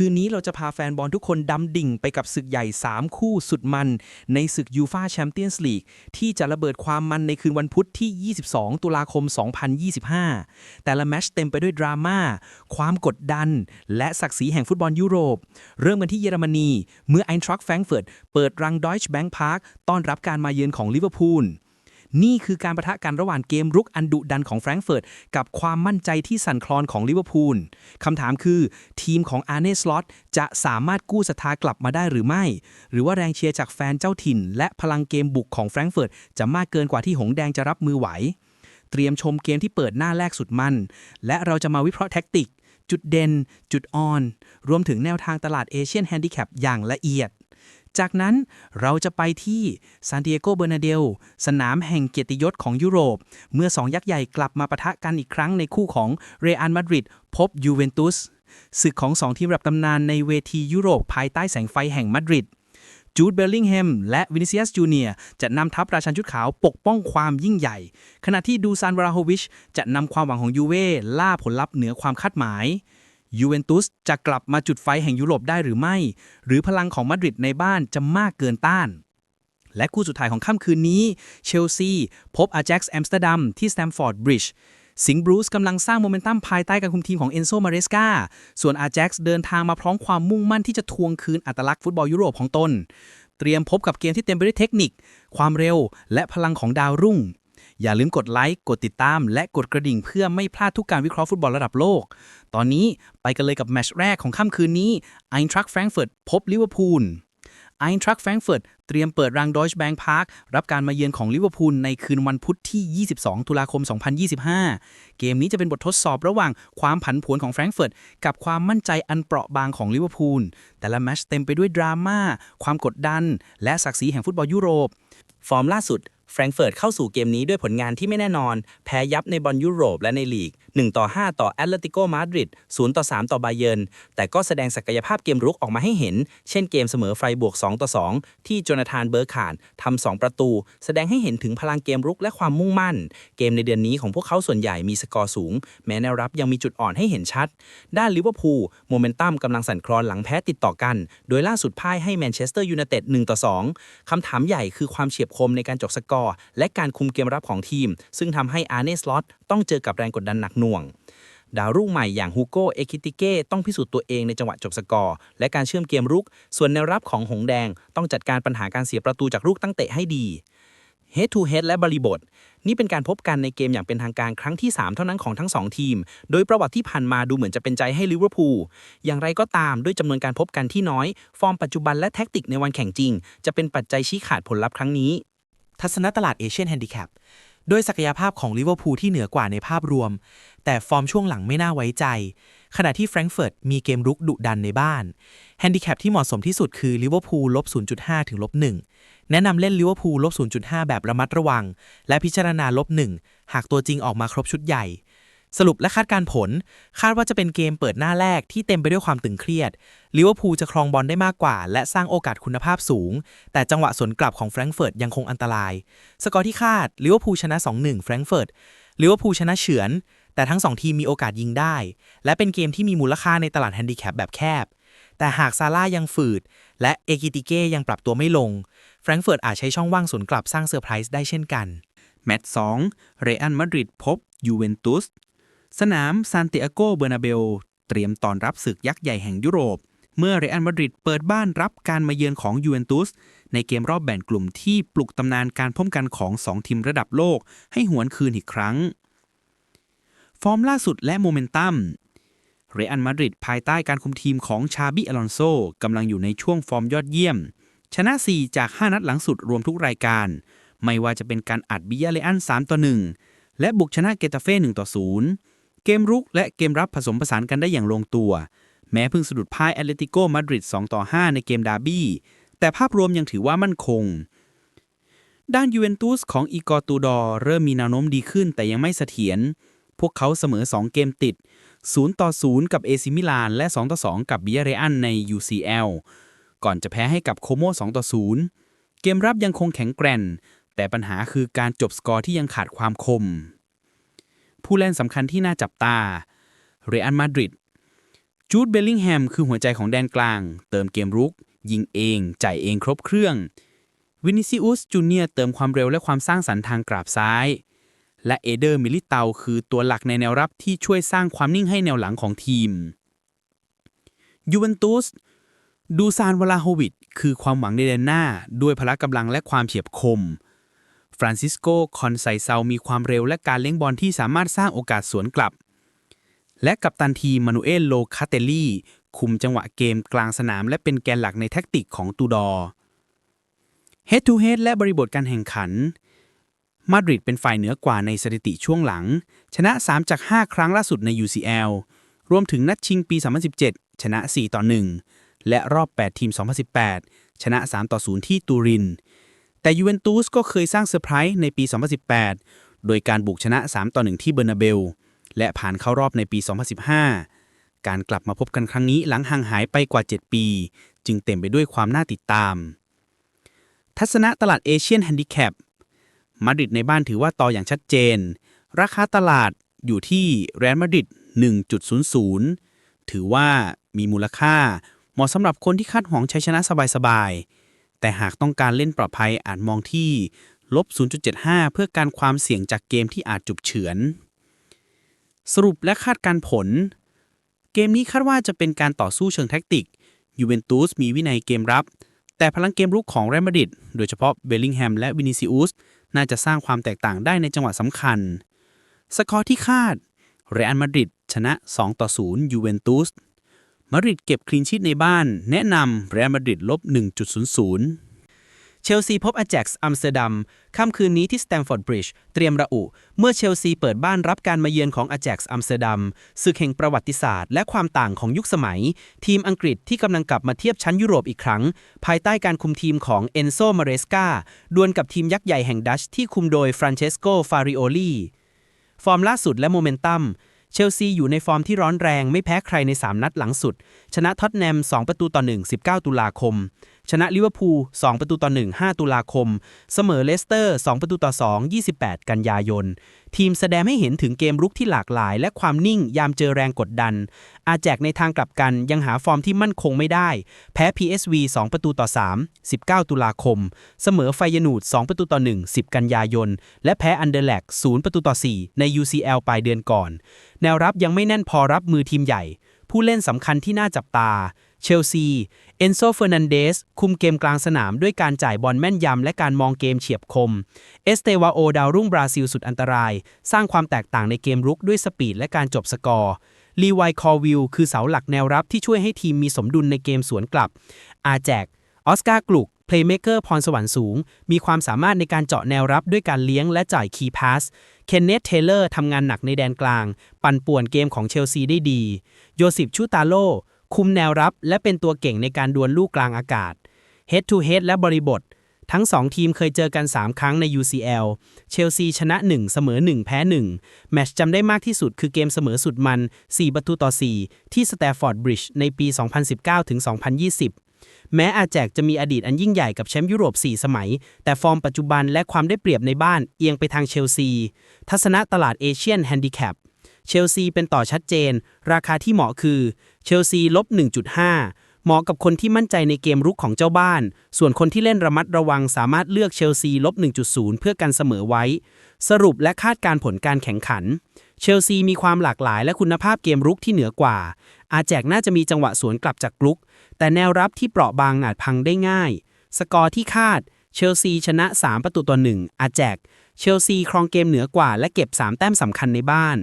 คืนนี้เราจะพาแฟนบอลทุกคนดำดิ่งไปกับศึกใหญ่ 3 คู่สุดมัน ในศึกยูฟาแชมเปี้ยนส์ลีกที่จะระเบิดความมันในคืนวันพุธที่ 22 ตุลาคม 2025 แต่ละแมชเต็มไปด้วยดราม่าความกดดัน และศักดิ์ศรีแห่งฟุตบอลยุโรป เริ่มกันที่เยอรมนี เมื่อไอน์ทรัคแฟรงเฟิร์ตเปิดรังดอยช์แบงค์พาร์คต้อนรับการมาเยือนของลิเวอร์พูล นี่คือการประทะกันระหว่างเกมรุกอันดุดันของแฟรงก์เฟิร์ตกับความมั่นใจที่สั่นคลอนของลิเวอร์พูลคำถามคือทีมของอาร์เนสลอตจะสามารถกู้ศรัทธากลับมาได้หรือไม่ หรือว่าแรงเชียร์จากแฟนเจ้าถิ่น และพลังเกมบุกของแฟรงก์เฟิร์ตจะมากเกินกว่าที่หงแดงจะรับมือไหว เตรียมชมเกมที่เปิดหน้าแรกสุดมัน และเราจะมาวิเคราะห์แท็กติก จุดเด่น จุดอ่อน รวมถึงแนวทางตลาดเอเชียนแฮนดิแคปอย่างละเอียด จากนั้นเราจะไปที่ซานดิเอโกเบอร์นาเดลสนามแห่งเกียรติยศของยุโรป เมื่อสองยักษ์ใหญ่กลับมาปะทะกันอีกครั้งในคู่ของเรอัลมาดริดพบยูเวนตุสศึกของสองทีมระดับตำนานในเวทียุโรปภายใต้แสงไฟแห่งมาดริดจูดเบลลิงแฮมและวินิเซียสจูเนียจะนำทัพราชันชุดขาวปกป้องความยิ่งใหญ่ ขณะที่ดูซานวราโฮวิชจะนำความหวังของยูเว่ล่าผลลัพธ์เหนือความคาดหมาย ยูเวนตุสจะกลับมาจุดไฟแห่งยุโรปได้หรือไม่ หรือพลังของมาดริดในบ้านจะมากเกินต้าน และคู่สุดท้ายของค่ำคืนนี้ เชลซี พบอาแจ็กซ์แอมสเตอร์ดัมที่สแตมฟอร์ดบริดจ์สิงห์บรูซกำลังสร้างโมเมนตัมภายใต้การคุมทีมของเอนโซ มาเรสกา ส่วนอาแจ็กซ์เดินทางมาพร้อมความมุ่งมั่นที่จะทวงคืนอัตลักษณ์ฟุตบอลยุโรปของตน เตรียมพบกับเกมที่เต็มไปด้วยเทคนิค ความเร็ว และพลังของดาวรุ่ง อย่าลืมกดไลค์กดติดตาม และกดกระดิ่งเพื่อไม่พลาดทุกการวิเคราะห์ฟุตบอลระดับโลก ตอนนี้ไปกันเลยกับแมตช์แรกของค่ำคืนนี้ไอน์ทรัคแฟรงก์เฟิร์ตพบลิเวอร์พูลไอน์ทรัคแฟรงก์เฟิร์ตเตรียมเปิดรังดอยช์แบงค์พาร์ครับการมาเยือนของลิเวอร์พูลในคืนวันพุธที่ 22 ตุลาคม 2025 เกมนี้จะเป็นบททดสอบระหว่างความผันผวนของแฟรงก์เฟิร์ตกับความมั่นใจอันเปราะบางของลิเวอร์พูลแต่ละแมตช์เต็มไปด้วยดราม่าความกดดัน และศักดิ์ศรีแห่งฟุตบอลยุโรป ฟอร์มล่าสุด แฟรงเฟิร์ตเข้าสู่เกมนี้ด้วยผลงานที่ไม่แน่นอน แพ้ยับในบอลยุโรปและในลีก 1 ต่อ 5 ต่อแอตเลติโกมาดริด0ต่อ 3 ต่อบาเยิร์นแต่ก็แสดงศักยภาพเกมรุกออกมาให้เห็น เช่นเกมเสมอไฟบวก 2 ต่อ 2 ที่โจนาธานเบอร์ขานทำ2 ประตู แสดงให้เห็นถึงพลังเกมรุกและความมุ่งมั่น เกมในเดือนนี้ของพวกเขาส่วนใหญ่มีสกอร์สูง แม้แนวรับยังมีจุดอ่อนให้เห็นชัด ด้านลิเวอร์พูลโมเมนตัมกำลังสั่นคลอนหลังแพ้ติดต่อกัน โดยล่าสุดพ่ายให้แมนเชสเตอร์ยูไนเต็ด1ต่อ2คำถามใหญ่คือความเฉียบคมในการจบสกอร์และการคุมเกมรับของทีม ซึ่งทำให้อาร์เนสลอตต้องเจอกับแรงกดดันหนักหน่วง ดาวรุ่งใหม่อย่างฮูโกเอคิติเก้ต้องพิสูจน์ตัวเองในจังหวะจบสกอร์ และการเชื่อมเกมรุก ส่วนแนวรับของหงแดง ต้องจัดการปัญหาการเสียประตูจากลูกตั้งเตะให้ดี Head to Head และบริบท นี่เป็นการพบกันในเกมอย่างเป็นทางการครั้งที่ 3 เท่านั้นของทั้ง 2 ทีม โดยประวัติที่ผ่านมาดูเหมือนจะเป็นใจให้ลิเวอร์พูลอย่างไรก็ตามด้วยจำนวนการพบกันที่น้อย ฟอร์มปัจจุบันและแท็กติกในวันแข่งจริง จะเป็นปัจจัยชี้ขาดผลลัพธ์ครั้งนี้ ทัศนตลาดเอเชียนแฮนดิแคปด้วยศักยภาพของลิเวอร์พูลที่เหนือกว่าในภาพรวม แต่ฟอร์มช่วงหลังไม่น่าไว้ใจ ขณะที่แฟรงก์เฟิร์ตมีเกมรุกดุดันในบ้านแฮนดิแคปที่เหมาะสมที่สุดคือลิเวอร์พูลลบ0.5 ถึงลบ1แนะนำเล่นลิเวอร์พูลลบ0.5 แบบระมัดระวัง และพิจารณาลบ1หากตัวจริงออกมาครบชุดใหญ่ สรุปและคาดการผล คาดว่าจะเป็นเกมเปิดหน้าแรกที่เต็มไปด้วยความตึงเครียดลิเวอร์พูลจะครองบอลได้มากกว่า และสร้างโอกาสคุณภาพสูง แต่จังหวะสวนกลับของแฟรงก์เฟิร์ตยังคงอันตราย สกอร์ที่คาดลิเวอร์พูลชนะ 2-1แฟรงก์เฟิร์ตลิเวอร์พูลชนะเฉือน แต่ทั้งสองทีมมีโอกาสยิงได้ และเป็นเกมที่มีมูลค่าในตลาดแฮนดิแคปแบบแคบ แต่หากซาร่ายังฝืด และเอกิติเก้ยังปรับตัวไม่ลงแฟรงก์เฟิร์ตอาจใช้ช่องว่างสวนกลับสร้างเซอร์ไพรส์ได้เช่นกันแมตช์2เรอัลมาดริดพบยูเวนตุส สนามซานติอาโกเบอร์นาเบลเตรียมต้อนรับศึกยักษ์ใหญ่แห่งยุโรป เมื่อเรอัลมาดริดเปิดบ้านรับการมาเยือนของยูเวนตุสในเกมรอบแบ่งกลุ่มที่ปลุกตำนานการพบกันของ 2 ทีมระดับโลกให้หวนคืนอีกครั้ง ฟอร์มล่าสุดและโมเมนตัมเรอัลมาดริดภายใต้การคุมทีมของชาบิอลอนโซกำลังอยู่ในช่วงฟอร์มยอดเยี่ยม ชนะ 4 จาก 5 นัดหลังสุดรวมทุกรายการ ไม่ว่าจะเป็นการอัดบิยาเลอัน3ต่อ1และบุกชนะเกตาเฟ่1ต่อ0 เกมรุกและเกมรับผสมผสานกันได้อย่างลงตัว แม้เพิ่งสะดุดพ่ายแอตเลติโกมาดริด2ต่อ 5 ในเกมดาร์บี้ แต่ภาพรวมยังถือว่ามั่นคง ด้านยูเวนตุสของอีกอร์ตูดอร์เริ่มมีแนวโน้มดีขึ้นแต่ยังไม่เสถียร พวกเขาเสมอ 2 เกมติด 0 ต่อ 0 กับเอซิมิลานและ 2 ต่อ 2 กับบิยเรอันใน UCL ก่อนจะแพ้ให้กับโคโม2ต่อ 0 เกมรับยังคงแข็งแกร่งแต่ปัญหาคือการจบสกอร์ที่ยังขาดความคม ผู้เล่นสำคัญที่น่าจับตา เรอัลมาดริด จูดเบลลิงแฮมคือหัวใจของแดนกลาง เติมเกมรุก ยิงเอง จ่ายเองครบเครื่อง วินิซิอุสจูเนียเติมความเร็วและความสร้างสรรค์ทางกราบซ้าย และเอเดอร์มิลิเตาคือตัวหลักในแนวรับที่ช่วยสร้างความนิ่งให้แนวหลังของทีม ยูเวนตุสดูซานวลาโฮวิดคือความหวังในแดนหน้า ด้วยพละกำลังและความเฉียบคม ฟรานซิสโก คอนไซเซา มีความเร็วและการเลี้ยงบอลที่สามารถสร้างโอกาสสวนกลับ และกัปตันทีมมานูเอลโลคาเตลลี่คุมจังหวะเกมกลางสนาม และเป็นแกนหลักในแท็กติกของตูดอร์ Head to Head และบริบทการแข่งขัน มาดริดเป็นฝ่ายเหนือกว่าในสถิติช่วงหลัง ชนะ 3 จาก 5 ครั้งล่าสุดใน UCL รวมถึงนัดชิงปี 2017 ชนะ 4 ต่อ 1 และรอบ 8 ทีม 2018 ชนะ 3 ต่อ 0 ที่ตูริน แต่ยูเวนตุสก็เคยสร้างเซอร์ไพรส์ในปี 2018 โดยการบุกชนะ 3 ต่อ 1 ที่เบอร์นาเบล และผ่านเข้ารอบในปี 2015 การกลับมาพบกันครั้งนี้หลังห่างหายไปกว่า 7 ปี จึงเต็มไปด้วยความน่าติดตาม ทัศนะตลาดเอเชียนแฮนดิแคปมาดริดในบ้านถือว่าต่ออย่างชัดเจน ราคาตลาดอยู่ที่เรอัลมาดริด1.00 ถือว่ามีมูลค่า เหมาะสำหรับคนที่คาดหวังชัยชนะสบายๆ แต่หากต้องการเล่นปลอดภัยอาจมองที่ลบ 0.75 เพื่อการความเสี่ยงจากเกมที่อาจจุบเฉือน สรุปและคาดการผล เกมนี้คาดว่าจะเป็นการต่อสู้เชิงแท็กติก ยูเวนตุสมีวินัยเกมรับ แต่พลังเกมรุกของเรอัลมาดริดโดยเฉพาะเบลลิงแฮมและวินิซิอุสน่าจะสร้างความแตกต่างได้ในจังหวะสำคัญ สกอร์ที่คาด เรอัลมาดริดชนะ 2 ต่อ 0 ยูเวนตุส มาดริดเก็บคลีนชีตในบ้าน แนะนำเรอัลมาดริดลบ 1.00 เชลซีพบอาแจ็กซ์อัมสเตอร์ดัมค่ำคืนนี้ที่สแตมฟอร์ดบริดจ์เตรียมระอุ เมื่อเชลซีเปิดบ้านรับการมาเยือนของอาแจ็กซ์อัมสเตอร์ดัมศึกแห่งประวัติศาสตร์และความต่างของยุคสมัย ทีมอังกฤษที่กำลังกลับมาเทียบชั้นยุโรปอีกครั้ง ภายใต้การคุมทีมของเอนโซมาเรสกาดวลกับทีมยักษ์ใหญ่แห่งดัชที่คุมโดยฟรานเชสโกฟาริโอลีฟอร์มล่าสุดและโมเมนตัม เชลซีอยู่ในฟอร์มที่ร้อนแรงไม่แพ้ใครใน 3 นัดหลังสุด ชนะท็อตแนม 2 ประตูต่อ 1 19 ตุลาคม ชนะลิเวอร์พูล 2 ประตูต่อ 1 5 ตุลาคม เสมอเลสเตอร์ 2 ประตูต่อ 2 28 กันยายน ทีมแสดงให้เห็นถึงเกมรุกที่หลากหลาย และความนิ่งยามเจอแรงกดดัน อาแจกในทางกลับกันยังหาฟอร์มที่มั่นคงไม่ได้ แพ้ PSV 2 ประตูต่อ 3 19 ตุลาคม เสมอไฟยนูด 2 ประตูต่อ 1 10 กันยายน และแพ้อันเดอร์แลก0ประตูต่อ 4 ใน UCL ปลายเดือนก่อน แนวรับยังไม่แน่นพอรับมือทีมใหญ่ ผู้เล่นสำคัญที่น่าจับตา เชลซี เอนโซเฟอร์นันเดส คุมเกมกลางสนามด้วยการจ่ายบอลแม่นยำและการมองเกมเฉียบคม เอสเตวาโอดาวรุ่งบราซิลสุดอันตราย สร้างความแตกต่างในเกมรุกด้วยสปีดและการจบสกอร์ ลีไวคอวิลคือเสาหลักแนวรับที่ช่วยให้ทีมมีสมดุลในเกมสวนกลับ อาแจก ออสการ์กลุกเพลย์เมเกอร์พรสวรรค์สูง มีความสามารถในการเจาะแนวรับด้วยการเลี้ยงและจ่ายคีย์พาส เคนเนตเทเลอร์ทำงานหนักในแดนกลาง ปั่นป่วนเกมของเชลซีได้ดี โยซิฟชูตาโล คุมแนวรับและเป็นตัวเก่งในการดวลลูกกลางอากาศ Head to Head และบริบท ทั้ง 2 ทีมเคยเจอกัน 3 ครั้งใน UCL เชลซีชนะ 1 เสมอ 1 แพ้ 1 แมตช์จำได้มากที่สุดคือเกมเสมอสุดมัน 4 ประตูต่อ 4 ที่สแตฟอร์ดบริดจ์ในปี 2019ถึง2020แม้อาแจกจะมีอดีตอันยิ่งใหญ่กับแชมป์ยุโรป 4 สมัย แต่ฟอร์มปัจจุบันและความได้เปรียบในบ้านเอียงไปทางเชลซี ทัศนะตลาดเอเชียนแฮนดิแคป เชลซีเป็นต่อชัดเจน ราคาที่เหมาะคือ เชลซีลบ 1.5 เหมาะกับคนที่มั่นใจในเกมรุกของเจ้าบ้าน ส่วนคนที่เล่นระมัดระวังสามารถเลือกเชลซีลบ 1.0 เพื่อกันเสมอไว้ สรุปและคาดการผลการแข่งขัน เชลซีมีความหลากหลายและคุณภาพเกมรุกที่เหนือกว่า อาแจกน่าจะมีจังหวะสวนกลับจากรุก แต่แนวรับที่เปราะบางอาจพังได้ง่าย สกอร์ที่คาดเชลซีชนะ 3 ประตูต่อ1อาแจก เชลซีครองเกมเหนือกว่าและเก็บ 3 แต้มสำคัญในบ้าน